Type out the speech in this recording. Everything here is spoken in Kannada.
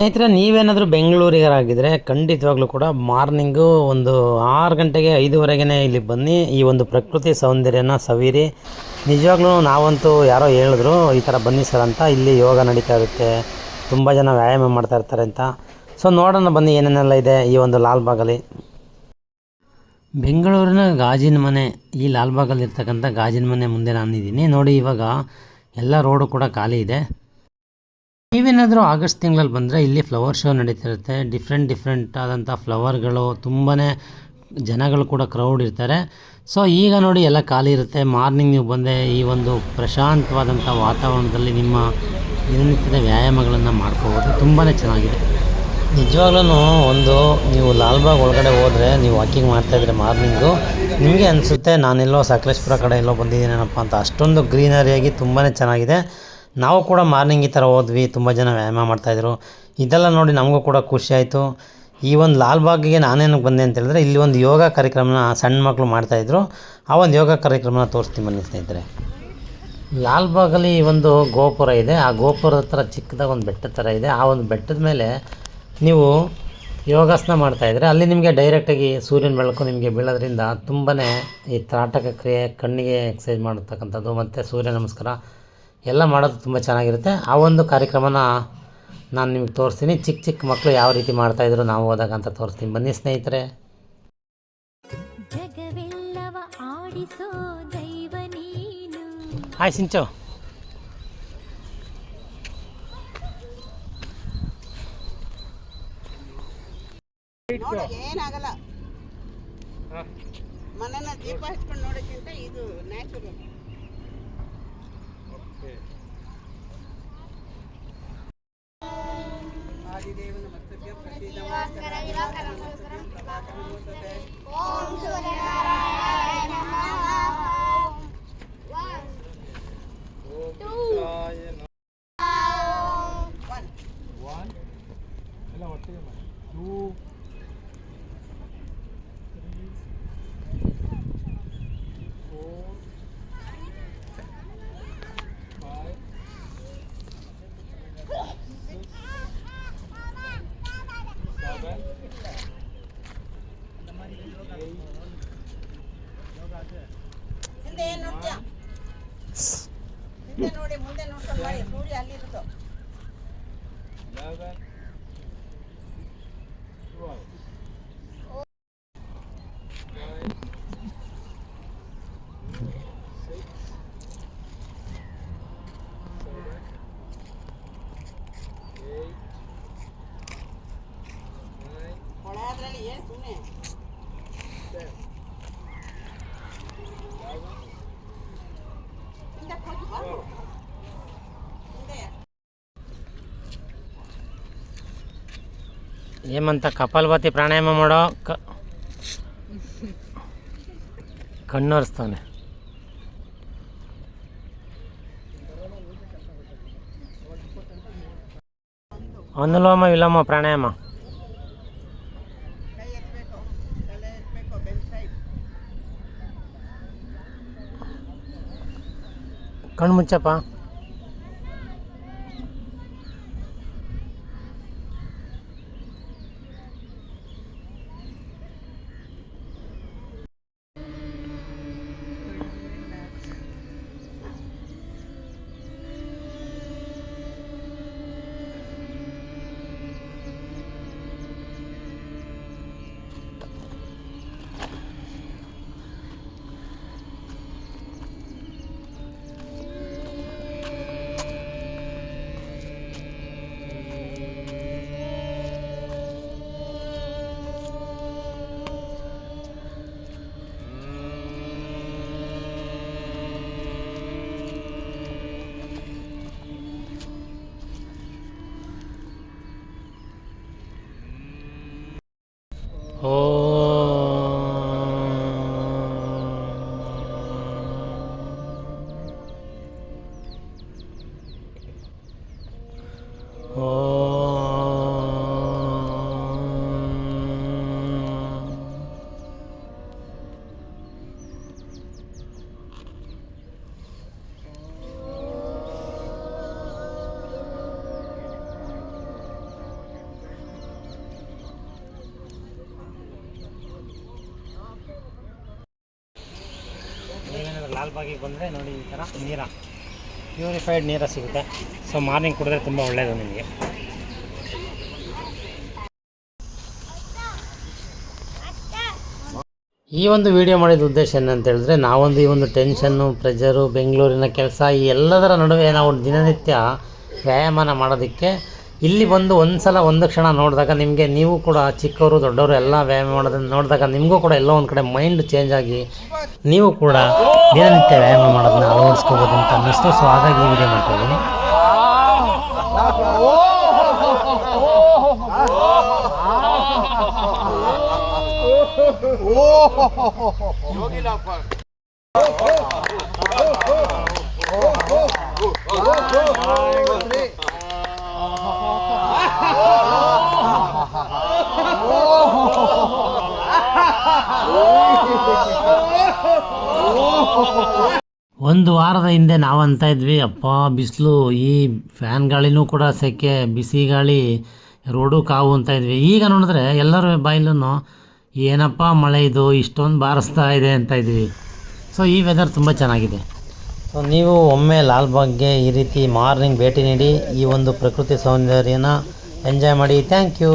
ಸ್ನೇಹಿತರೆ, ನೀವೇನಾದರೂ ಬೆಂಗಳೂರಿಗರಾಗಿದ್ದರೆ ಖಂಡಿತವಾಗ್ಲೂ ಕೂಡ ಮಾರ್ನಿಂಗು ಒಂದು ಆರು ಗಂಟೆಗೆ ಐದುವರೆಗೆ ಇಲ್ಲಿ ಬನ್ನಿ. ಈ ಒಂದು ಪ್ರಕೃತಿ ಸೌಂದರ್ಯನ ಸವಿರಿ. ನಿಜವಾಗ್ಲೂ ನಾವಂತೂ ಯಾರೋ ಹೇಳಿದ್ರು, ಈ ಥರ ಬನ್ನಿ ಸರ್ ಅಂತ. ಇಲ್ಲಿ ಯೋಗ ನಡೀತಾ ಇರುತ್ತೆ. ತುಂಬ ಜನ ವ್ಯಾಯಾಮ ಮಾಡ್ತಾ ಇರ್ತಾರೆ ಅಂತ. ಸೊ ನೋಡೋಣ ಬನ್ನಿ ಏನೇನೆಲ್ಲ ಇದೆ ಈ ಒಂದು ಲಾಲ್ಬಾಗಲ್ಲಿ ಬೆಂಗಳೂರಿನ ಗಾಜಿನ ಮನೆ, ಈ ಲಾಲ್ಬಾಗಲ್ಲಿರ್ತಕ್ಕಂಥ ಗಾಜಿನ ಮನೆ ಮುಂದೆ ನಾನಿದ್ದೀನಿ. ನೋಡಿ, ಇವಾಗ ಎಲ್ಲ ರೋಡು ಕೂಡ ಖಾಲಿ ಇದೆ. ನೀವೇನಾದರೂ ಆಗಸ್ಟ್ ತಿಂಗಳಲ್ಲಿ ಬಂದರೆ ಇಲ್ಲಿ ಫ್ಲವರ್ ಶೋ ನಡೀತಿರುತ್ತೆ. ಡಿಫ್ರೆಂಟ್ ಡಿಫ್ರೆಂಟ್ ಆದಂಥ ಫ್ಲವರ್ಗಳು ತುಂಬಾ ಜನಗಳು ಕೂಡ ಕ್ರೌಡ್ ಇರ್ತಾರೆ. ಸೊ, ಈಗ ನೋಡಿ, ಎಲ್ಲ ಖಾಲಿ ಇರುತ್ತೆ. ಮಾರ್ನಿಂಗ್ ನೀವು ಬಂದೆ ಈ ಒಂದು ಪ್ರಶಾಂತವಾದಂಥ ವಾತಾವರಣದಲ್ಲಿ ನಿಮ್ಮ ದಿನನಿತ್ಯದ ವ್ಯಾಯಾಮಗಳನ್ನು ಮಾಡ್ಕೋಬೋದು. ತುಂಬಾ ಚೆನ್ನಾಗಿದೆ. ನಿಜವಾಗ್ಲೂ ಒಂದು ನೀವು ಲಾಲ್ಬಾಗ್ ಒಳಗಡೆ ಹೋದರೆ ನೀವು ವಾಕಿಂಗ್ ಮಾಡ್ತಾಯಿದ್ರೆ ಮಾರ್ನಿಂಗು, ನಿಮಗೆ ಅನಿಸುತ್ತೆ ನಾನೆಲ್ಲೋ ಸಕಲೇಶ್ಪುರ ಕಡೆ ಎಲ್ಲೋ ಬಂದಿದ್ದೀನೇನಪ್ಪ ಅಂತ. ಅಷ್ಟೊಂದು ಗ್ರೀನರಿಯಾಗಿ ತುಂಬಾ ಚೆನ್ನಾಗಿದೆ. ನಾವು ಕೂಡ ಮಾರ್ನಿಂಗ್ ಈ ಥರ ಹೋದ್ವಿ, ತುಂಬ ಜನ ವ್ಯಾಯಾಮ ಮಾಡ್ತಾಯಿದ್ರು ಇದೆಲ್ಲ ನೋಡಿ ನಮಗೂ ಕೂಡ ಖುಷಿ ಆಯಿತು. ಈ ಒಂದು ಲಾಲ್ಬಾಗಿಗೆ ನಾನೇನಕ್ಕೆ ಬಂದೆ ಅಂತ ಹೇಳಿದ್ರೆ, ಇಲ್ಲಿ ಒಂದು ಯೋಗ ಕಾರ್ಯಕ್ರಮನ ಸಣ್ಣ ಮಕ್ಕಳು ಮಾಡ್ತಾಯಿದ್ರು ಆ ಒಂದು ಯೋಗ ಕಾರ್ಯಕ್ರಮನ ತೋರಿಸ್ತೀನಿ ಬನ್ನಿ ಸ್ನೇಹಿತರೆ. ಲಾಲ್ಬಾಗಲ್ಲಿ ಒಂದು ಗೋಪುರ ಇದೆ. ಆ ಗೋಪುರದ ಹತ್ರ ಚಿಕ್ಕದಾಗ ಒಂದು ಬೆಟ್ಟದ ಥರ ಇದೆ. ಆ ಒಂದು ಬೆಟ್ಟದ ಮೇಲೆ ನೀವು ಯೋಗಾಸನ ಮಾಡ್ತಾಯಿದ್ರೆ ಅಲ್ಲಿ ನಿಮಗೆ ಡೈರೆಕ್ಟಾಗಿ ಸೂರ್ಯನ ಬೆಳಕು ನಿಮಗೆ ಬೀಳೋದ್ರಿಂದ ತುಂಬಾ ಈ ತ್ರಾಟಕ ಕ್ರಿಯೆ ಕಣ್ಣಿಗೆ ಎಕ್ಸಸೈಸ್ ಮಾಡತಕ್ಕಂಥದ್ದು ಮತ್ತು ಸೂರ್ಯ ನಮಸ್ಕಾರ ಎಲ್ಲ ಮಾಡೋದು ತುಂಬ ಚೆನ್ನಾಗಿರುತ್ತೆ. ಆ ಒಂದು ಕಾರ್ಯಕ್ರಮನ ನಾನು ನಿಮಗೆ ತೋರಿಸ್ತೀನಿ. ಚಿಕ್ಕ ಚಿಕ್ಕ ಮಕ್ಕಳು ಯಾವ ರೀತಿ ಮಾಡ್ತಾಯಿದ್ರು ನಾವು ಹೋದಾಗ ಅಂತ ತೋರಿಸ್ತೀನಿ. ಬನ್ನಿ ಸ್ನೇಹಿತರೆ. ಹಾಯ್ ಸಿಂಚು ನೋಡ ಏನಾಗಲ್ಲ. ಮನೆನ ದೀಪ ಹಚ್ಕೊಂಡು ನೋಡೋಕ್ಕಿಂತ ಇದು ನ್ಯಾಚುರಲ್ ಆದಿದೇವನ ಮಸ್ತಕ್ಕೆ ಒನ್ ಹಿಂದೆ ನೋಡ್ತೀಯ? ಹಿಂದೆ ನೋಡಿ ಮುಂದೆ ನೋಡ್ಕೊಂಡು ಮಾಡಿ. ಸೂರ್ಯ ಅಲ್ಲಿರುತ್ತೋ ಕೊಳಾದ್ರಲ್ಲಿ ಏನ್ ಸುಮ್ಮನೆ ಏಮಂತ ಕಪಾಲಭಾತಿ ಪ್ರಾಣಾಯಾಮ ಮಾಡೋ ಕ ಕಣ್ಣೊರೆಸ್ತಾನೆ ಅನುಲೋಮ ವಿಲೋಮ ಪ್ರಾಣಾಯಾಮ ಕೈ ಎತ್ತಬೇಕು ತಲೆ ಎತ್ತಬೇಕು ಬೆನ್ ಸೈಡ್ ಕಣ್ಣು ಮುಚ್ಚಪ್ಪ 哦。ಲಾಲ್ಬಾಗಿಗೆ ಬಂದರೆ ನೋಡಿ ಈ ಥರ ನೀರ. ಪ್ಯೂರಿಫೈಡ್ ನೀರ ಸಿಗುತ್ತೆ. ಸೊ ಮಾರ್ನಿಂಗ್ ಕುಡಿದ್ರೆ ತುಂಬ ಒಳ್ಳೆಯದು ನಿಮಗೆ. ಈ ಒಂದು ವಿಡಿಯೋ ಮಾಡಿದ ಉದ್ದೇಶ ಏನಂತ ಹೇಳಿದ್ರೆ ನಾವೊಂದು ಈ ಒಂದು ಟೆನ್ಷನ್ನು ಪ್ರೆಷರು ಬೆಂಗಳೂರಿನ ಕೆಲಸ ಈ ಎಲ್ಲದರ ನಡುವೆ ನಾವು ದಿನನಿತ್ಯ ವ್ಯಾಯಾಮನ ಮಾಡೋದಕ್ಕೆ ಇಲ್ಲಿ ಬಂದು ಒಂದು ಸಲ ಒಂದು ಕ್ಷಣ ನೋಡಿದಾಗ ನಿಮಗೆ ನೀವು ಕೂಡ ಚಿಕ್ಕವರು ದೊಡ್ಡವರು ಎಲ್ಲ ವ್ಯಾಯಾಮ ಮಾಡೋದನ್ನು ನೋಡಿದಾಗ ನಿಮಗೂ ಕೂಡ ಎಲ್ಲೋ ಒಂದು ಕಡೆ ಮೈಂಡ್ ಚೇಂಜ್ ಆಗಿ ನೀವು ಕೂಡ ದಿನನಿತ್ಯ ವ್ಯಾಯಾಮ ಮಾಡೋದನ್ನ ಅಳವಡಿಸ್ಕೋಬೋದು ಅಂತ ಅನ್ನಿಸ್ತು ಸೊ ಹಾಗಾಗಿ ಈ ವಿಡಿಯೋ ಮಾಡ್ತಾ ಇದ್ದೀನಿ ಒಂದು ವಾರದ ಹಿಂದೆ ನಾವು ಅಂತ ಇದ್ವಿ. ಅಪ್ಪ, ಬಿಸಿಲು, ಈ ಫ್ಯಾನ್ ಗಾಳಿನೂ ಕೂಡ ಸೆಕೆ, ಬಿಸಿ ಗಾಳಿ, ರೋಡು ಕಾವು ಅಂತ ಇದ್ವಿ. ಈಗ ನೋಡಿದ್ರೆ ಎಲ್ಲರ ಬಾಯಲ್ಲೂ ಏನಪ್ಪ ಮಳೆ ಇದು? ಇಷ್ಟೊಂದು ಬಾರಿಸ್ತಾ ಇದೆ ಅಂತ ಇದ್ವಿ. ಸೊ ಈ ವೆದರ್ ತುಂಬ ಚೆನ್ನಾಗಿದೆ. ಸೊ ನೀವು ಒಮ್ಮೆ ಲಾಲ್ಬಾಗ್ಗೆ ಈ ರೀತಿ ಮಾರ್ನಿಂಗ್ ಭೇಟಿ ನೀಡಿ ಈ ಒಂದು ಪ್ರಕೃತಿ ಸೌಂದರ್ಯನ ಎಂಜಾಯ್ ಮಾಡಿ. Thank you